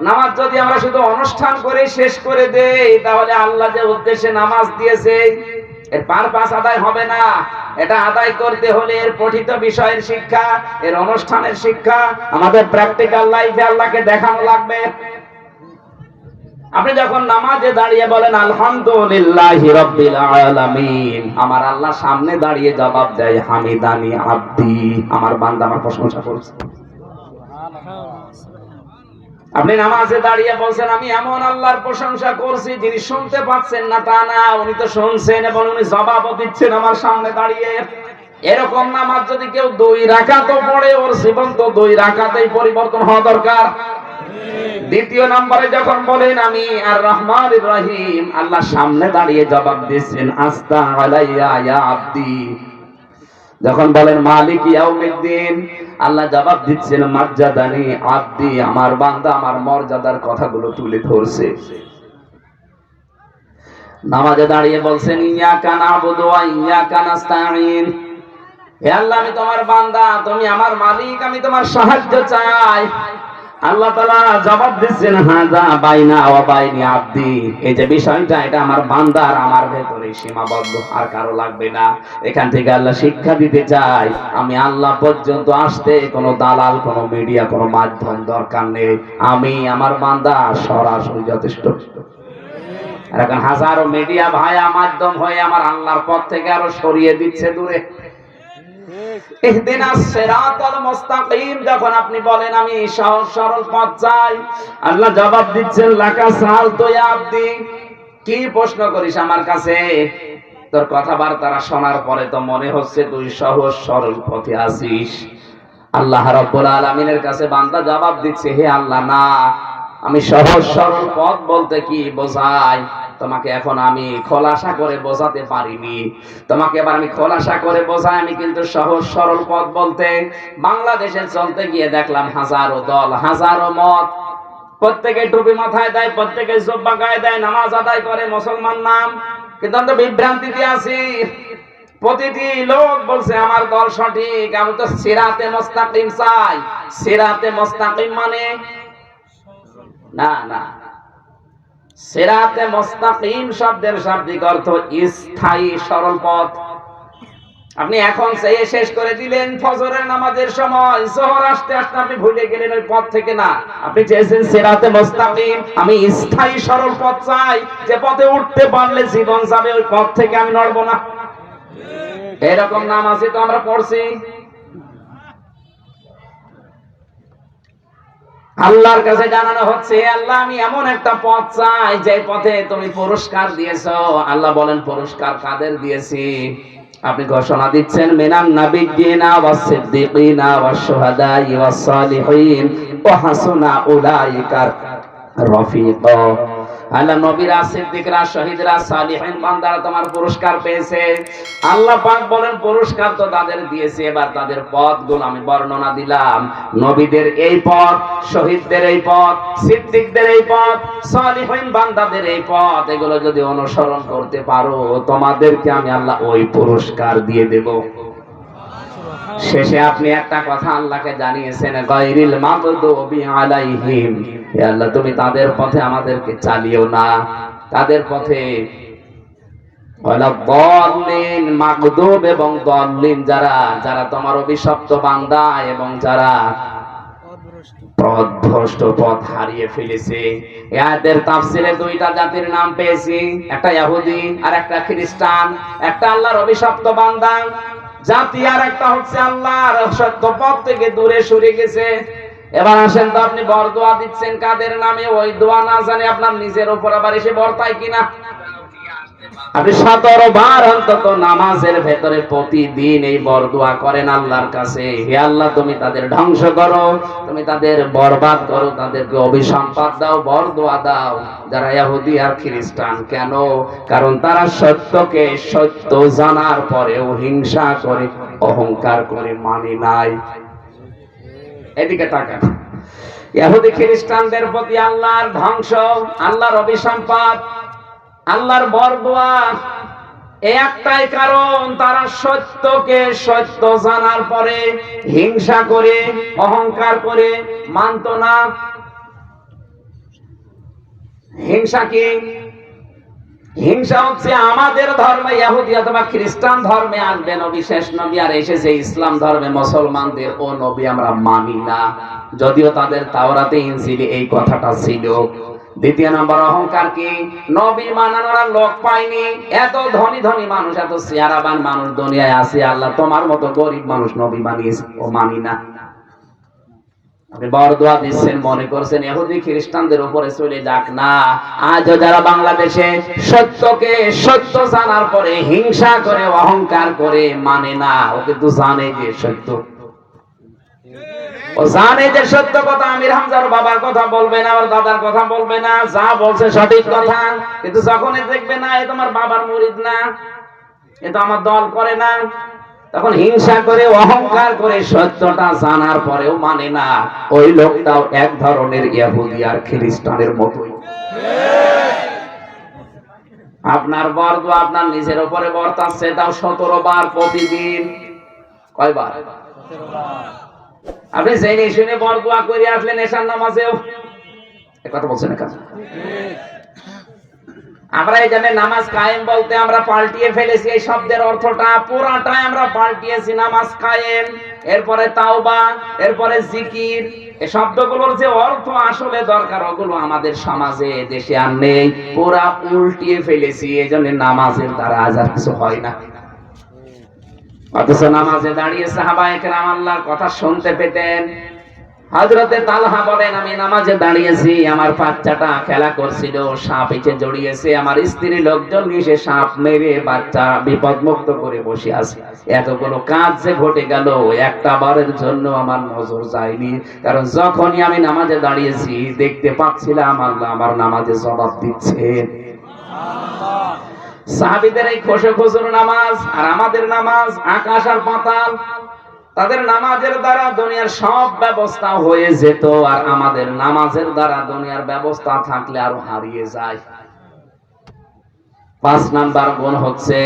নামাজ যদি আমরা শুধু অনুষ্ঠান করে শেষ করে দেই, তাহলে আল্লাহ যে উদ্দেশ্যে নামাজ দিয়েছে, এর পার পাস আদায় হবে না। এটা আদায় করতে হলে এর পঠিত বিষয়ের শিক্ষা, এর অনুষ্ঠানের শিক্ষা, আমাদের প্র্যাকটিক্যাল লাইফে আল্লাহকে দেখানো লাগবে। আপনি যখন নামাজে দাঁড়িয়ে বলেন, আলহামদুলিল্লাহ আমার আল্লাহ সামনে দাঁড়িয়ে জবাব দেয়, হামিদানি আব্দি আমার বান্দা আমার প্রশংসা করছে। আপনি নামাজে দাঁড়িয়ে বলছেন, আমি এমন আল্লাহর প্রশংসা করছি, যিনি শুনতে পাচ্ছেন না, তা না, উনি তো শুনছেন এবং উনি জবাবও দিচ্ছেন আমার সামনে দাঁড়িয়ে। এরকম নামাজ যদি কেউ দুই রাকাতও পড়ে, ওর জীবন তো দুই রাকাতেই পরিবর্তন হওয়া দরকার। দ্বিতীয় নম্বরে যখন বলেন, আমি আর রহমান ইব্রাহিম আল্লাহ সামনে দাঁড়িয়ে জবাব দিচ্ছেন, আস্তা আলাইয়া ইয়া আব্দি। যখন বলেন, মালিক আল্লাহ জবাব দিচ্ছেন, মর্যাদানি আব্দি, আমার বান্দা আমার মর্যাদার কথাগুলো তুলে ধরছে। নামাজে দাঁড়িয়ে বলছেন, ইয়াকা নাবুদু ওয়া ইয়াকা নাস্তাঈন। হে আল্লাহ, আমি তোমার বান্দা, তুমি আমার মালিক, আমি তোমার সাহায্য চাই। আল্লাহ তাআলা জবাব দিচ্ছেন হাজা বাইনা, ওয়া বাইনি আব্দি। এই যে বিষয়টা, এটা আমার বান্দার আমার ভেতরে সীমাবদ্ধ, আর কারও লাগবে না। এখান থেকে আল্লাহ শিক্ষা দিতে চাই আমি আল্লাহ পর্যন্ত আসতে কোনো দালাল, কোনো মিডিয়া, কোনো মাধ্যম দরকার নেই। আমি, আমার বান্দা সরাসরি যথেষ্ট। এখন হাজারো মিডিয়া ভাইয়া মাধ্যম হয়ে আমার আল্লাহর পথ থেকে আরও সরিয়ে দিচ্ছে দূরে। সহজ সরল শোনার পরে তো মনে হচ্ছে তুই সহজ সরল পথে আছিস। আল্লাহ রাব্বুল আলামিনের কাছে বান্দা জবাব দিচ্ছে, হে আল্লাহ, না, আমি সহজ সরল পথ বলতে কি বোঝাই তোমাকে এখন আমি খোলাসা করে বোঝাতে পারিনি। তোমাকে এবার আমি খোলাসা করে বোঝাই, আমি কিন্তু সহজ সরল পথ বলতে বাংলাদেশে চলতে গিয়ে দেখলাম হাজারো দল, হাজারো মত। প্রত্যেকে টুপি মাথায় দেয়, প্রত্যেকে জব্বা গায়ে দেয়, নামাজ আদায় করে মুসলমান নাম। কিন্তু আমরা বিভ্রান্তিতে আছি। প্রতিটি লোক বলছে, আমার দল সঠিক, আমি তো সিরাতে মোস্তাকিম চাই। সিরাতে মোস্তাকিম মানে? না না। সিরাতে মোস্তাকিম শব্দের শাব্দিক অর্থ স্থায়ী, সরল পথ। আপনি এখন সেই শেষ করে দিলেন ফজরের নামাজের সময়। জোহর আসতে আসতে আপনি ভুলে গেলেন ওই পথ থেকে না। আপনি চেয়েছেন সিরাতে মোস্তাকিম। আমি স্থায়ী, সরল পথ চাই। যে পথে উঠতে পারলে জীবন যাবে, ওই পথ থেকে আমি নড়বো না। এরকম নামাজই তো আমরা পড়ছি। আল্লাহর কাছে জানানো হচ্ছে আল্লাহ, আমি এমন একটা পথ চাই, যে পথে তুমি পুরস্কার দিয়েছ। আল্লাহ বলেন, পুরস্কার কাদের দিয়েছি? আপনি ঘোষণা দিচ্ছেন, মিনান নাবিদিনা ওয়াস সিদ্দিকিনা ওয়াস শুহাদা ওয়াস সালিহিন ওয়া হাসুনা উলাইকা রফিকা। আল্লাহ নবীরা সিদ্দিকরা শহীদরা, সালিহিন বান্দারা তোমার পুরস্কার পেয়েছে। আল্লাহ পাক বলেন, পুরস্কার তো তাদের দিয়েছে, এবার তাদের পথগুলো আমি বর্ণনা দিলাম। নবীদের এই পথ শহীদদের এই পথ সিদ্দিকদের এই পথ সালিহিন বান্দাদের এই পথ এগুলো যদি অনুসরণ করতে পারো, তোমাদেরকে আমি আল্লাহ ওই পুরস্কার দিয়ে দেব। শেষে আপনি একটা কথা আল্লাহকে জানিয়েছেন, গায়রিল মাগদুবি আলাইহিম। হে আল্লাহ, তুমি তাদের পথে আমাদেরকে চালিও না। তাদের পথে মাগদুব এবং দল্লিন, যারা যারা তোমার অভিশপ্ত বান্দা এবং যারা পথভ্রষ্ট পথ হারিয়ে ফেলেছে। এদের দুইটা জাতির নাম পেয়েছি, একটা ইহুদি আর একটা খ্রিস্টান। একটা আল্লাহর অভিশপ্ত বান্দা জাতি আর একটা হচ্ছে আল্লাহর সত্য পথ থেকে দূরে সরে গেছে। এবার আসেন তো আপনি বরদোয়া দিচ্ছেন কাদের নামে? ওই দোয়া না জানে আপনার নিজের উপর আবার এসে বর্তায় কিনা? আপনি সতেরো বার অন্তত নামাজের ভেতরে প্রতিদিন এই বরদোয়া করেন আল্লাহর কাছে। হে আল্লাহ, তুমি তাদের ধ্বংস করো, তুমি তাদের বরবাদ করো, তাদেরকে অভিসম্পাদ দাও, বরদোয়া দাও। যারা ইহুদি আর খ্রিস্টান, কেন? কারণ তারা সত্যকে সত্য জানার পরেও হিংসা করে, অহংকার করে মানে নাই। এদিকে তাকান। ইহুদি খ্রিস্টানদের প্রতি আল্লাহর ধ্বংস, আল্লাহর অভিসম্পাদ আল্লাহর বরদোয়া একটাই কারণ, তারা সত্যকে সত্য জানার পরে হিংসা করে, অহংকার করে মানত না। হিংসা কি? হিংসা হচ্ছে আমাদের ধর্মে ইহুদি অথবা খ্রিস্টান ধর্মে আসবে নবী, শেষ নবী, আর এসেছে ইসলাম ধর্মে মুসলমানদের। ও নবী, আমরা মানি না। যদিও তাদের তাওরাতে ইনজিলে এই কথাটা ছিল। দ্বিতীয় নম্বর, অহংকার কি? নবী মানানোর লোক পাইনি এত ধনী ধনী মানুষ, এত চেহারাবান মানুষ দুনিয়ায় আছে। আল্লাহ তোমার মতো গরিব মানুষ নবী মানিয়েছে ও মানি না। আপনি বরদোয়া দিচ্ছেন, মনে করছেন এহুদি খ্রিস্টানদের উপরে চলে যাক। না, আজও যারা বাংলাদেশে সত্যকে সত্য জানার পরে হিংসা করে, অহংকার করে মানে না ও কিন্তু জানে যে সত্য। জানে যে সত্য কথা, আমির হামজার বাবার কথা বলবে না দাদার কথা বলবে না, যা বলছে সঠিক কথা। কিন্তু যখন এ দেখবে না, এ তোমার বাবার না, এ তো আমার দল করে না, তখন হিংসা করে, অহংকার করে সত্যটা জানার পরেও মানে না, ওই লোকটাও এক ধরনের ইহুদি আর খ্রিস্টানের মতোই। আপনার বর্গ আপনার নিজের উপরে বর্তাচ্ছে, তাও সতেরো বার প্রতিদিন। কয়বার? আপনি জেনে শুনে বরদোয়া করে আসলেন এসার নামাজেও। কথা বলছেন কেন? আমরা এই জানে নামাজ কায়েম বলতে আমরা পাল্টিয়ে ফেলেছি, এই শব্দের অর্থটা পুরাটাই আমরা পাল্টিয়েছি, নামাজ কায়েম, এরপরে তাওবা, এরপরে জিকির। এই শব্দগুলোর যে অর্থ আসলে দরকার, ওগুলো আমাদের সমাজে, দেশে আর নেই, পুরা উল্টিয়ে ফেলেছি, এই জন্য নামাজের দ্বারা আজ আর কিছু হয় না। অথচ নামাজে দাঁড়িয়ে সাহাবায়ে কেরাম আল্লাহর কথা শুনতে পেতেন। হযরতে তালহা বলেন, আমি নামাজে দাঁড়িয়েছি, আমার বাচ্চাটা খেলা করছিল, সাপ জড়িয়েছে, আমার স্ত্রী লোকজন সাপ মেরে বাচ্চা বিপদমুক্ত করে বসে আছে। এতগুলো কাজ যে ঘটে গেল, একটা বারের জন্য আমার নজর যায়নি। কারণ যখনই আমি নামাজে দাঁড়িয়েছি, দেখতে পাচ্ছিলাম আল্লাহ আমার নামাজে জবাব দিচ্ছে সাহাবিদের এই খোসে খসুর নামাজ আর আমাদের নামাজ, আকাশ আর পাতাল, তাদের নামাজের দ্বারা দুনিয়ার সব ব্যবস্থা হয়ে যেত আর আমাদের নামাজের দ্বারা দুনিয়ার ব্যবস্থা থাকলে আরও হারিয়ে যায়। পাঁচ নাম্বার গুণ হচ্ছে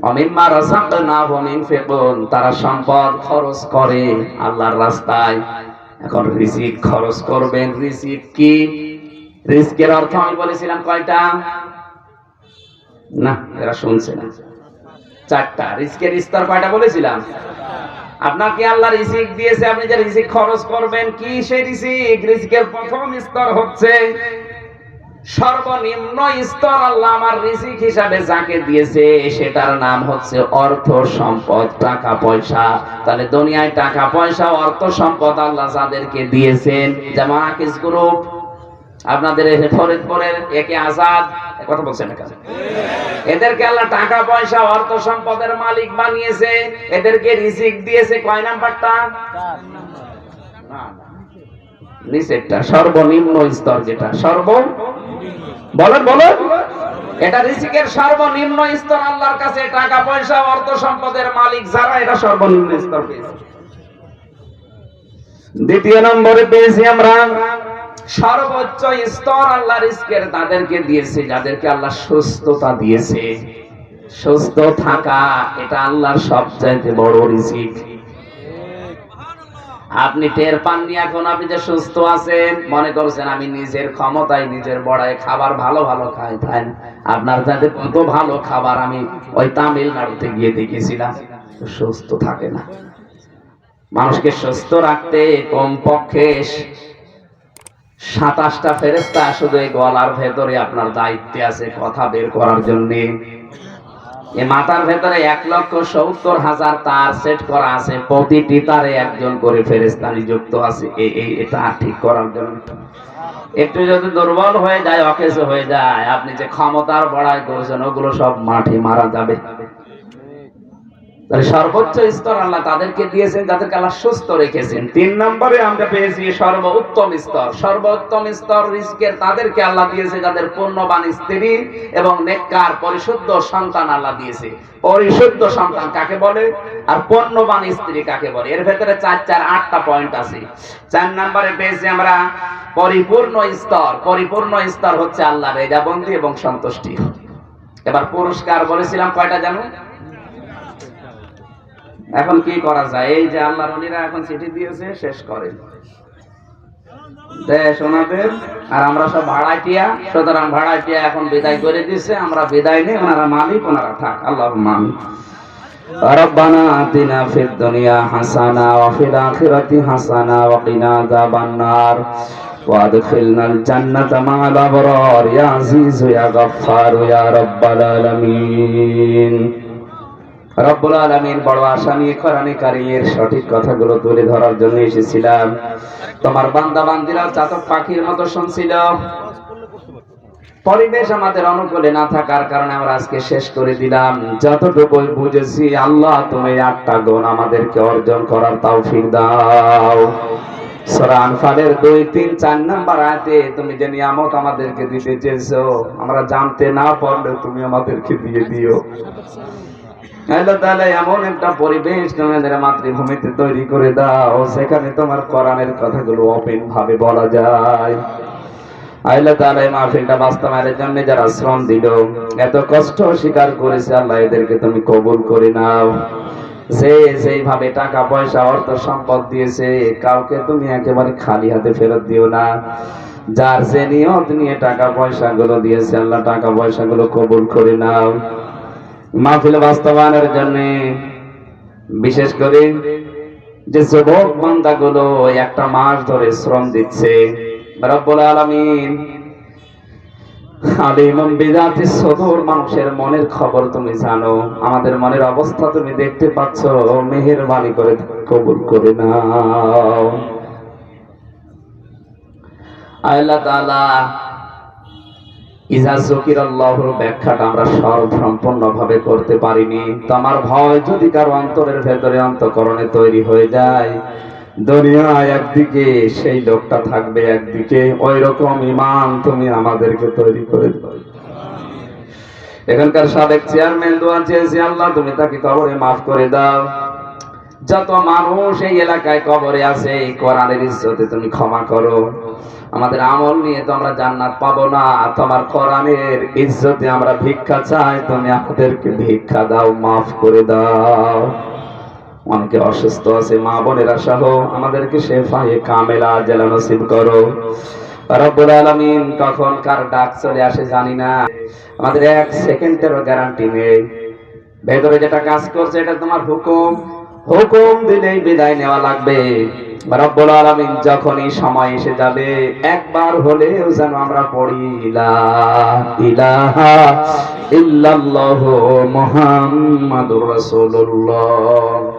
অমিম্মা রাসাকনা হুমিন ফিকুন, তারা সম্পদ খরচ করে আল্লাহর রাস্তায়। এখন রিজিক খরচ করবেন। রিজিক কি? রিস্কের অর্থ আমি বলেছিলাম কয়টা? না, এরা শুনছে না। চারটা। রিস্কের স্তর কয়টা বলেছিলাম? আল্লাহ দিয়েছে? আপনি যে খরচ করবেন, কি সেই প্রথম স্তর হচ্ছে সর্বনিম্ন স্তর আল্লাহ আমার রিজিক হিসাবে যাকে দিয়েছে, সেটার নাম হচ্ছে অর্থ সম্পদ, টাকা পয়সা। তাহলে দুনিয়ায় টাকা পয়সা, অর্থ সম্পদ আল্লাহ যাদেরকে দিয়েছেন যেমন আকিস গ্রুপ। আপনাদের ফরিদপুরের একে আজাদ কথা বলছেন? এদেরকে আল্লাহ টাকা, পয়সা, অর্থ সম্পদের মালিক বানিয়েছে, এদেরকে রিজিক দিয়েছে, কয় নাম্বারটা। নিচেরটা, সর্বনিম্ন স্তর যেটা, সর্ব বলেন বলেন এটা রিজিকের সর্বনিম্ন স্তর আল্লাহর কাছে, টাকা, পয়সা, অর্থ সম্পদের মালিক যারা এটা সর্বনিম্ন স্তর পেয়েছে দ্বিতীয় নম্বরে পেয়েছি আমরা সর্বোচ্চ স্তর আল্লাহ রিস্কের তাদেরকে দিয়েছে, যাদেরকে আল্লাহ সুস্থতা দিয়েছে। সুস্থ থাকা, এটা আল্লাহর সবচাইতে বড় রিজিক। আপনি টের পাননি এখন আপনি যে সুস্থ আছেন, মনে করছেন আমি নিজের ক্ষমতায়, নিজের বড়ায় খাবার ভালো ভালো খাই খাই আপনার যাতে কত ভালো খাবার আমি ওই তামিলনাড়ুতে গিয়ে দেখেছিলাম, সুস্থ থাকে না। মানুষকে সুস্থ রাখতে কমপক্ষে সাতাশটা ফেরেস্তা শুধু এই গলার ভেতরে আপনার দায়িত্বে আছে কথা বের করার জন্য। এ মাথার ভেতরে এক লক্ষ সত্তর হাজার তার সেট করা আছে, প্রতিটি তারে একজন করে ফেরেস্তা নিযুক্ত আছে। এই এটা ঠিক করার জন্য। একটু যদি দুর্বল হয়ে যায়, অকেজ হয়ে যায়, আপনি যে ক্ষমতার বড়াই করছেন, ওগুলো সব মাঠে মারা যাবে। সর্বোচ্চ স্তর আল্লাহ তাদেরকে দিয়েছেন, যাদেরকে আল্লাহ সুস্থ রেখেছেন। তিন নম্বরে আমরা পেয়েছি সর্বোত্তম স্তর। সর্বোত্তম স্তর রিস্কের তাদেরকে আল্লাহ দিয়েছে, যাদের পূর্ণবান স্ত্রী এবং নেককার, পরিশুদ্ধ সন্তান আল্লাহ দিয়েছে। পরিশুদ্ধ সন্তান কাকে বলে? আর পূর্ণবান স্ত্রী কাকে বলে? এর ভেতরে চার চার, আটটা পয়েন্ট আছে। চার নম্বরে পেয়েছি আমরা পরিপূর্ণ স্তর। পরিপূর্ণ স্তর হচ্ছে আল্লাহ রেজাবন্দি এবং সন্তুষ্টি। এবার পুরস্কার বলেছিলাম কয়টা জানো? এখন কি করা যায় এই যে আল্লাহর অলিরা এখন চিঠি দিয়েছে শেষ করেন দেশ ওনাদের আর আমরা সব ভাড়াটিয়া সুতরাং ভাড়াটিয়া এখন বিদায় করে দিছে আমরা বিদায় নেই ওনারা মালিক ওনারা থাক আল্লাহ মালিক ربنا آتنا في الدنيا حسنة وفي الآخرة حسنة وقنا عذاب النار وادخلنا الجنة مع الأبرار يا عزيز يا غفار يا رب العالمين রব্বুল আলমীর বড় আশা নিয়ে কোরআনে কারিমের সঠিক কথাগুলো তুলে ধরার জন্য এসেছিলাম। তোমার বান্দা বান্দিরা, চাতক পাখির মতো শুনছিল। পরিবেশ আমাদের অনুকূলে না থাকার কারণে আমরা আজকে শেষ করে দিলাম। যতটুকু বুঝেছি, আল্লাহ তুমি আটটা গুণ আমাদেরকে অর্জন করার তৌফিক দাও। সূরা দুই, তিন, চার নাম্বার আয়াতে তুমি যে নিয়ামত আমাদেরকে দিতে চেয়েছো, আমরা জানতে না পারলে তুমি আমাদেরকে দিয়ে দিও। আল্লাহ তাআলা এমন একটা পরিবেশ তোমাদের মাতৃভূমিতে তৈরি করে দাও, সেখানে তোমার কোরআনের কথাগুলো ওপেন ভাবে বলা যায়। আল্লাহ তাআলা এই মাহফিলটা বাস্তবায়নের জন্য যারা শ্রম দিল, এত কষ্ট স্বীকার করেছে আল্লাহ, এদেরকে তুমি কবুল করে নাও। যে যেইভাবে টাকা, পয়সা, অর্থ, সম্পদ দিয়েছে, কাউকে তুমি একেবারে খালি হাতে ফেরত দিও না। যার যে নিয়ত নিয়ে টাকা পয়সা গুলো দিয়েছে, আল্লাহ টাকা পয়সা গুলো কবুল করে নাও। মাহফিল বাস্তবায়নের জন্য, বিশেষ করে যে যুবক বান্দা গুলো একটা মাস ধরে শ্রম দিচ্ছে, রব্বুল আলামিন বিজাতি সদর মানুষের মনের খবর তুমি জানো, আমাদের মনের অবস্থা তুমি দেখতে পাচ্ছ, মেহেরবানি করে কবুল করে নাও। আল্লাহ ইজা জকির আল্লাহর ব্যাখ্যাটা আমরা করতে পারিনি। ভয় যদি কারও অন্তরের ভেতরে অন্তকরণে তৈরি হয়ে যায় একদিকে সেই লোকটা থাকবে, একদিকে ওই রকম ইমান তুমি আমাদেরকে তৈরি করে দাও এখানকার সাবেক চেয়ারম্যান দোয়া চেয়েছে, আল্লাহ, তুমি তাকে কবরে মাফ করে দাও। যত মানুষ এই এলাকায় কবরে আছে, এই কোরআনের ইজ্জতে তুমি ক্ষমা করো। আমাদের আমল নিয়ে তো আমরা জান্নাত পাবো না, তোমার কোরআনের ইজ্জতে আমরা ভিক্ষা চাই, তুমি আমাদেরকে ভিক্ষা দাও, মাফ করে দাও। অনেকে অসুস্থ আছে, মা বোনেরা সহ, আমাদেরকে শেফায়ে কামেলা জেলা নসিব করো। রব্বুল আলামিন কখন কার ডাক চলে আসে জানি না। আমাদের এক সেকেন্ডেরও গ্যারান্টি নেই। ভেতরে যেটা কাজ করছে, এটা তোমার হুকুম। হুকুম দিলেই বিদায় নেওয়া লাগবে। রব্বুল আলামিন যখনই সময় এসে যাবে, একবার হলেও যেন আমরা পড়ি ইলাহা ইল্লাল্লাহু মুহাম্মাদুর রাসূলুল্লাহ।